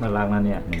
น่ารักนะเนี่ยนี่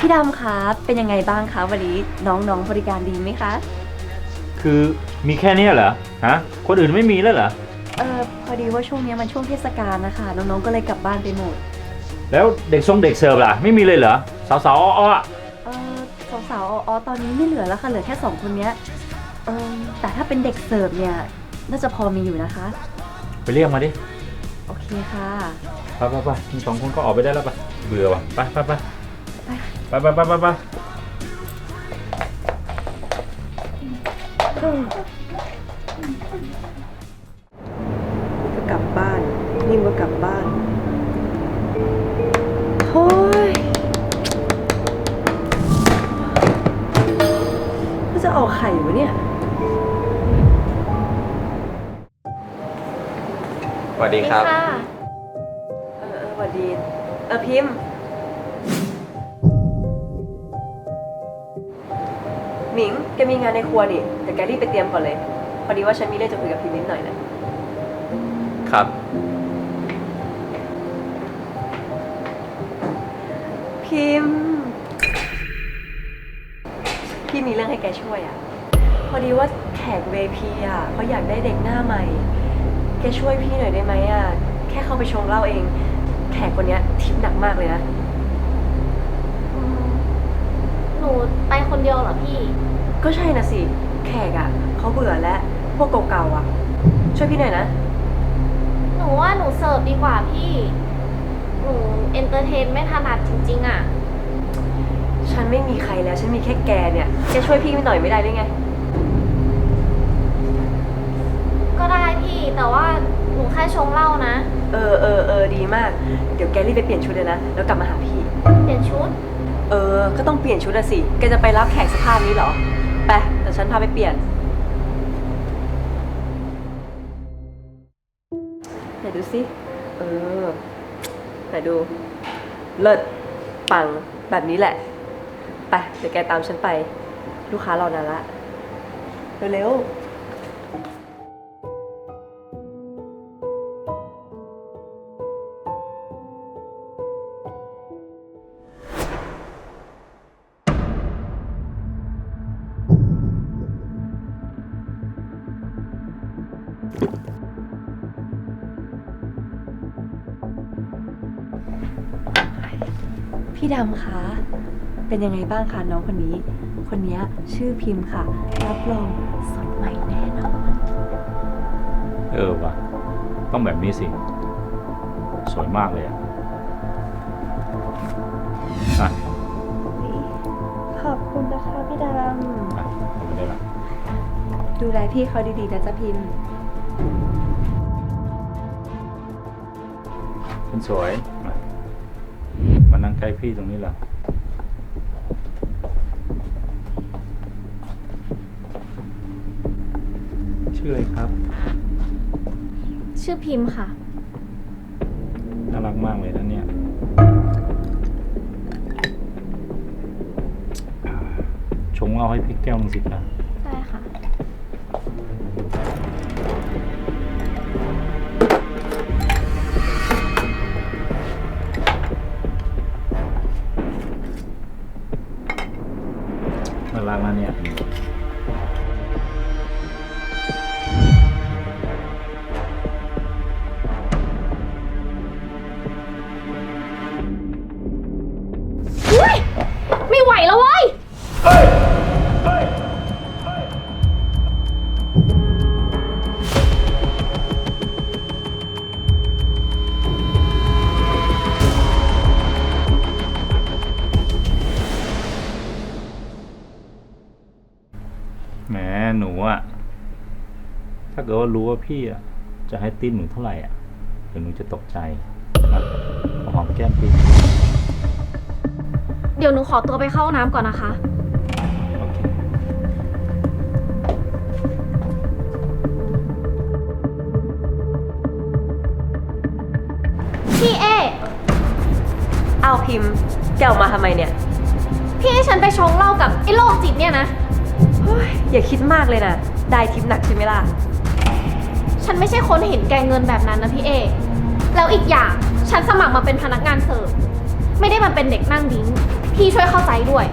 พี่ดำคะเป็นยังไงบ้างคะวันนี้น้องๆบริการดีไหมคะ คือมีแค่เนี้ยเหรอฮะคนอื่นไม่มีแล้วเหรอเออพอดีว่าช่วงนี้มันช่วงเทศกาลนะคะน้องๆก็เลยกลับบ้านไปหมด แล้วเด็กทรงเด็กเสิร์ฟล่ะไม่มีเลยเหรอสาวๆอ้อๆอะเออสาวๆอ๋อตอนนี้ไม่เหลือแล้วค่ะเหลือแค่สองคนเนี้ยเออแต่ถ้าเป็นเด็กเสิร์ฟเนี่ยน่าจะพอมีอยู่นะคะ ไปเรียกมาดิโอเคค่ะ ไปไปไปทั้งสองคนก็ออกไปได้แล้วไปเบื่อว่ะไปไปไป ไปไปไปไปไปก็กลับบ้าน นิ่มก็กลับบ้านโอ้ยก็จะเอาไข่วะเนี่ย สวัสดีครับ เออเออสวัสดี เออพิมพ์ มิง แกมีงานในครัวนี่ แต่แกรีบไปเตรียมก่อนเลย พอดีว่าฉันมีเรื่องจะคุยกับพิมพ์นิดหน่อยนะ ครับ พิมพ์พี่มีเรื่องให้แกช่วยอะ่ะ พอดีว่าแขกเวพีอะเขาอยากได้เด็กหน้าใหม่ แกช่วยพี่หน่อยได้ไหมอะ แค่เข้าไปชงเหล้าเอง แขกคนเนี้ยทิปหนักมากเลยนะอืม หนูไปคนเดียวเหรอพี่ ก็ใช่นะสิ แขกอะเขาเบื่อแล้ว พวกเก่าๆอะ ช่วยพี่หน่อยนะ หนูว่าหนูเสิร์ฟดีกว่าพี่ หนูเอนเตอร์เทนไม่ถนัดจริง ๆ อะ ฉันไม่มีใครแล้ว ฉันมีแค่แกเนี่ยแกช่วยพี่หน่อยไม่ได้ได้ไง ก็ได้พี่ แต่ว่าหนูแค่ชงเหล้านะ เออเออเออดีมาก เดี๋ยวแกรีบไปเปลี่ยนชุดเลยนะ แล้วกลับมาหาพี่ เปลี่ยนชุด เออ ก็ต้องเปลี่ยนชุดอะสิ แกจะไปรับแขกสภาพนี้เหรอ ไป แต่ฉันพาไปเปลี่ยน ไหนดูสิ เออ ไหนดู เลิศ ปัง แบบนี้แหละ ไป เดี๋ยวแกตามฉันไป ลูกค้ารอนานละ เร็วๆ พี่ดำคะ เป็นยังไงบ้างคะน้องคนนี้ คนนี้ชื่อพิมพ์ค่ะ รับรองสดใหม่แน่นอน เออว่ะ ต้องแบบนี้สิ สวยมากเลยอะอะขอบคุณนะคะพี่ดอะเอาไปได้ละำดูแลพี่เขาดีๆนะจ๊ะพิมพ์คุณสวยมา มานั่งใกล้พี่ตรงนี้แหละชื่ออะไรครับ ชื่อพิมพ์ค่ะ น่ารักมากเลยนะเนี่ยอ่าชงเหล้าให้พี่แก้วหนึงสิครับ แหมหนูอะถ้าเกิดว่ารู้ว่าพี่อะจะให้ติ้นหนูเท่าไหร่อะเดี๋ยวหนูจะตกใจนะเอาหอมแก้มพี่เดี๋ยวหนูขอตัวไปเข้าห้องน้ำก่อนนะคะ โอเค พี่เอ เอาพิมพ์ แกออกมาทำไมเนี่ย พี่ให้ฉันไปชงเหล้ากับไอ้โรคจิตเนี่ยนะเฮ้ย อย่าคิดมากเลยนะ ได้ทิปหนักใช่ไหมล่ะ ฉันไม่ใช่คนเห็นแก่เงินแบบนั้นนะพี่เอแล้วอีกอย่างฉันสมัครมาเป็นพนักงานเสิร์ฟไม่ได้มาเป็นเด็กนั่งดิ้งพี่ช่วยเข้าใจด้วย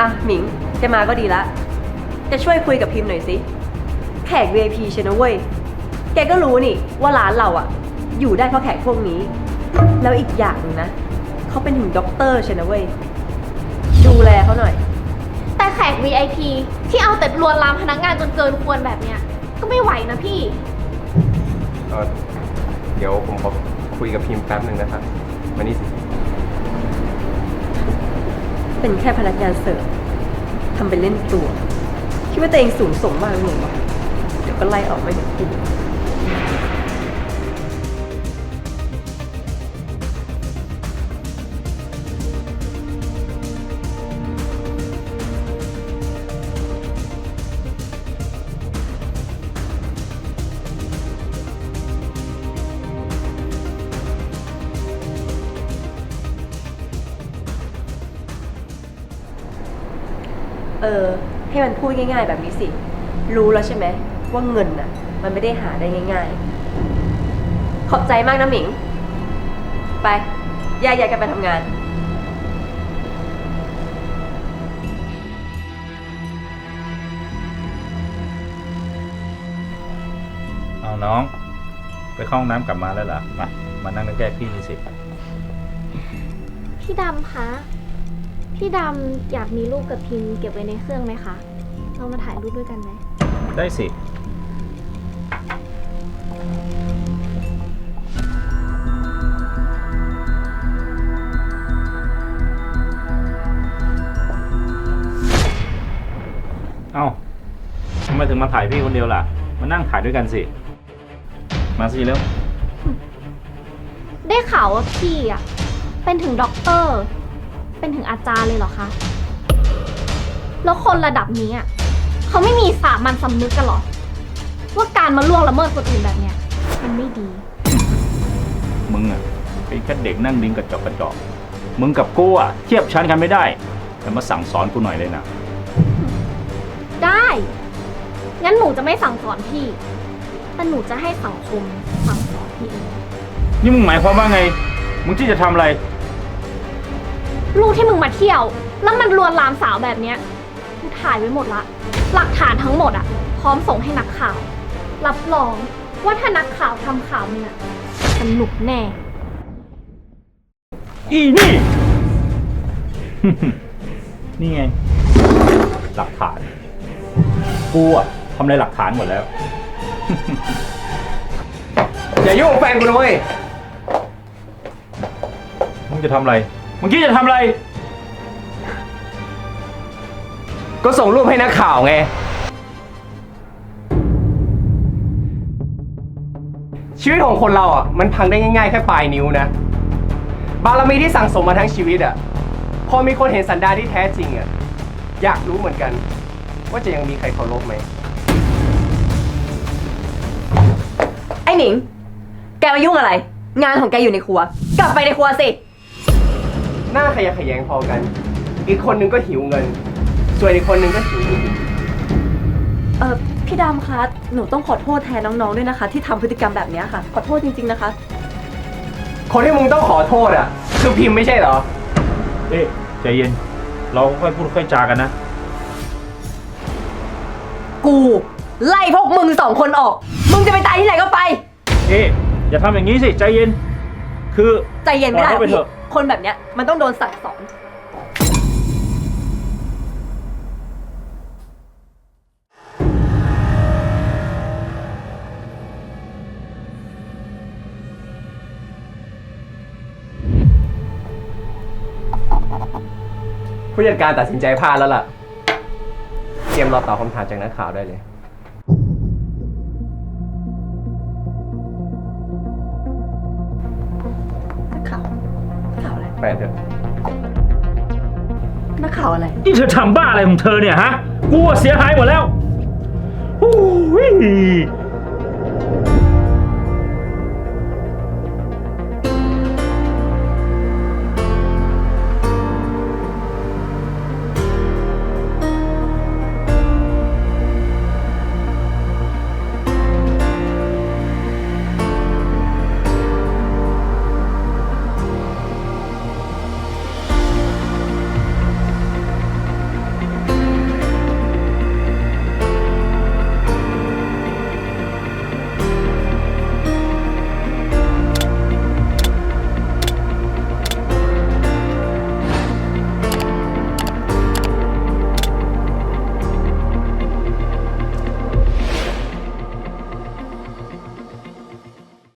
อะหมิงแกมาก็ดีละ จะช่วยคุยกับพิมพ์หน่อยสิ แขก VIP ใช่นะเว้ย แกก็รู้นี่ว่าร้านเราอะอยู่ได้เพราะแขกพวกนี้ แล้วอีกอย่างหนึงนะ เขาเป็นถึงด็อกเตอร์ใช่นะเว้ย ดูแลเขาหน่อย แต่แขก VIP ที่เอาแต่ลวนลามพนักงานจนเกินควรแบบเนี้ย ก็ไม่ไหวนะพี่ เอ่อเดี๋ยวผมขอคุยกับพิมพ์แป๊บหนึ่งนะครับมานี่สิ เป็นแค่พนักงานเสิร์ฟทำเป็นเล่นตัว คิดว่าตัวเองสูงส่งมากเลยเหรอวะเดี๋ยวก็ไล่ออกไม่ถึงที เออ ให้มันพูดง่าย ๆ แบบนี้สิ รู้แล้วใช่ไหมว่าเงินน่ะ มันไม่ได้หาได้ง่าย ๆ ขอบใจมากนะหมิง ไปแยกย้ายกันไปทำงาน เอาน้อง ไปเข้าห้องน้ำกลับมาแล้วเหรอมามานั่งใกล้ๆพี่นี่สิพี่ดำคะ พี่ดำอยากมีรูปกับพิมพ์เก็บไว้ในเครื่องไหมคะ เรามาถ่ายรูปด้วยกันไหม ได้สิ เอ้าทำไมถึงมาถ่ายพี่คนเดียวล่ะ มานั่งถ่ายด้วยกันสิ มาสิเร็ว ได้ข่าวว่าพี่อะเป็นถึงด็อกเตอร์ เป็นถึงอาจารย์เลยเหรอคะ แล้วคนระดับนี้อะเขาไม่มีสามัญสำนึกกันเหรอ ว่าการมาล่วงละเมิดคนอื่นแบบเนี้ยมันไม่ดี มึงอะเป็นแค่เด็กนั่งดิ้งกระจอกกระจอกมึงกับกูอะเทียบชั้นกันไม่ได้ แต่มาสั่งสอนกูหน่อยเลยนะ ได้ งั้นหนูจะไม่สั่งสอนพี่ แต่หนูจะให้สังคมสั่งสอนพี่เอง นี่มึงหมายความว่าไง มึงที่จะทำอะไร รูปที่มึงมาเที่ยว แล้วมันลวนลามสาวแบบเนี้ยกูถ่ายไว้หมดละ หลักฐานทั้งหมดอะพร้อมส่งให้นักข่าว รับรองว่าถ้านักข่าวทำข่าวมึงอะสนุกแน่ อีนี่ นี่ไง หลักฐาน กูอะทำลายหลักฐานหมดแล้ว อย่ายุ่งกับแฟนกูนะเว้ย มึงจะทำอะไร มึงคิดจะทำอะไร ก็ส่งรูปให้นักข่าวไง ชีวิตของคนเราอะ มันพังได้ง่ายๆแค่ปลายนิ้วนะ บารมีที่สั่งสมมาทั้งชีวิตอะ พอมีคนเห็นสันดานที่แท้จริงอะ อยากรู้เหมือนกัน ว่าจะยังมีใครเคารพไหม ไอ้หนิง แกมายุ่งอะไร งานของแกอยู่ในครัว กลับไปในครัวสิ หน้าขยะแขยงพอกัน อีกคนนึงก็หิวเงิน ส่วนอีกคนนึงก็หิวผู้หญิงเออพี่ดำคะ หนูต้องขอโทษแทนน้องๆด้วยนะคะ ที่ทำพฤติกรรมแบบเนี้ยค่ะ ขอโทษจริงๆนะคะ คนที่มึงต้องขอโทษอะ คือพิมพ์ไม่ใช่เหรอ เอ๊ะใจเย็น เราค่อยพูดค่อยจากันนะ กู ไล่พวกมึงสองคนออก มึงจะไปตายที่ไหนก็ไป เอ๊ะอย่าทำอย่างนี้สิ ใจเย็น คือใจเย็นไม่ได้ปล่อยเขาไปพี่เถอะ คนแบบเนี้ยมันต้องโดนสั่งสอน ผู้จัดการตัดสินใจพลาดแล้วล่ะ เตรียมรอตอบคำถามจากนักข่าวได้เลย นักข่าวอะไรไปเถอะนักข่าวอะไร นี่เธอทำบ้าอะไรของเธอเนี่ยฮะ กูอะเสียหายหมดแล้วโอ้ย